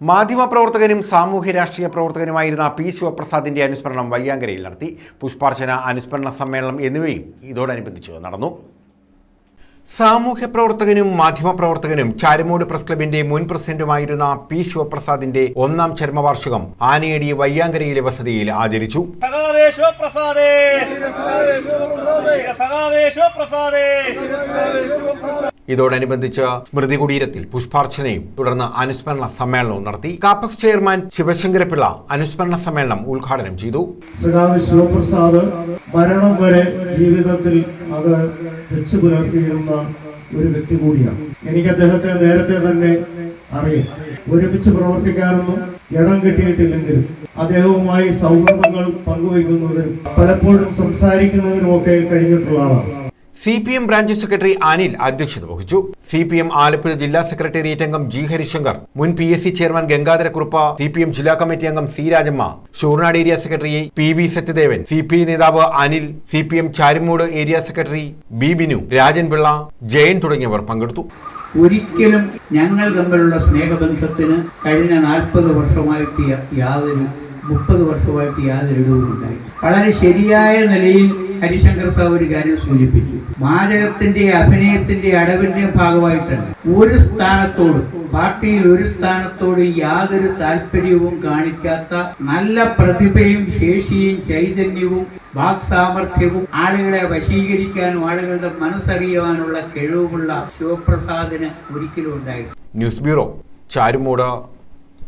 മാധ്യമപ്രവർത്തകനും സാമൂഹ്യ രാഷ്ട്രീയ പ്രവർത്തകനുമായിരുന്ന പി ശിവപ്രസാദിന്റെ അനുസ്മരണം വയ്യാങ്കരയിൽ നടത്തി. പുഷ്പാർച്ചന അനുസ്മരണ സമ്മേളനം എന്നിവയും ഇതോടനുബന്ധിച്ച് നടന്നു. സാമൂഹ്യ പ്രവർത്തകനും മാധ്യമപ്രവർത്തകനും ചാരുമൂട് പ്രസ് ക്ലബിന്റെ മുൻ പ്രസിഡന്റുമായിരുന്ന പി ശിവപ്രസാദിന്റെ ഒന്നാം ചരമവാർഷികം ആനയടി വയ്യാങ്കരയിലെ വസതിയിൽ ആചരിച്ചു. ശിവപ്രസാദേ. ഇതോടനുബന്ധിച്ച് സ്മൃതി കുടീരത്തിൽ പുഷ്പാർച്ചനയും തുടർന്ന് അനുസ്മരണ സമ്മേളനവും നടത്തി കാപ്പക്സ് ചെയർമാൻ ശിവശങ്കരപിള്ള അനുസ്മരണ സമ്മേളനം ഉദ്ഘാടനം ചെയ്തു. ശിവപ്രസാദ് മരണം വരെ ജീവിതത്തിൽ അത് വെച്ചു പുലർത്തിയിരുന്ന ഒരു വ്യക്തി കൂടിയാണ്. എനിക്ക് അദ്ദേഹത്തെ നേരത്തെ തന്നെ അറിയാം. ഒരുമിച്ച് പ്രവർത്തിക്കാനൊന്നും ഇടം കിട്ടിയിട്ടില്ലെങ്കിലും അദ്ദേഹവുമായി സൗഹൃദങ്ങൾ പങ്കുവയ്ക്കുന്നതിനും പലപ്പോഴും സംസാരിക്കുന്നതിനും ഒക്കെ കഴിഞ്ഞിട്ടുള്ള ആളാണ്. C P M branch secretary Anil അധ്യക്ഷത വഹിച്ചു. സി പി എം ആലപ്പുഴ ജില്ലാ സെക്രട്ടേറിയറ്റ് അംഗം ജി ഹരിശങ്കർ മുൻ P S C chairman Gangadharakurup C P M ജില്ലാ കമ്മിറ്റി അംഗം C Rajamma Sooranad area secretary P V Sathyadevan C P നേതാവ് Anil C P M Charimood area secretary B Binu Rajan Pillai Jayan തുടങ്ങിയവർ പങ്കെടുത്തു. ഒരിക്കലും ഞങ്ങൾ തമ്മിലുള്ള സ്നേഹബന്ധത്തിന് കഴിഞ്ഞ നാൽപ്പത് വർഷമായിട്ട് യാതൊരു മുപ്പത് വർഷമായിട്ട് യാതൊരു ഇടവുമില്ലായി വളരെ ശരിയായ നിലയിൽ ഹരിശങ്കർ സാവ് ഒരു കാര്യം സൂചിപ്പിച്ചു. വാചകത്തിന്റെ അഭിനയത്തിന്റെ അടവിന്റെ ഭാഗമായിട്ടാണ്. ഒരു സ്ഥാനത്തോട് പാർട്ടിയിൽ ഒരു സ്ഥാനത്തോട് യാതൊരു താല്പര്യവും കാണിക്കാത്ത നല്ല പ്രതിഭയും ശേഷിയും ചൈതന്യവും വാക്സാമർഥ്യവും ആളുകളെ വശീകരിക്കാനും ആളുകളുടെ മനസ്സറിയാനുള്ള കഴിവുമുള്ള ശിവപ്രസാദിന് ഒരിക്കലും ഉണ്ടായിരുന്നു ന്യൂസ് ബ്യൂറോ ചാരുമൂട്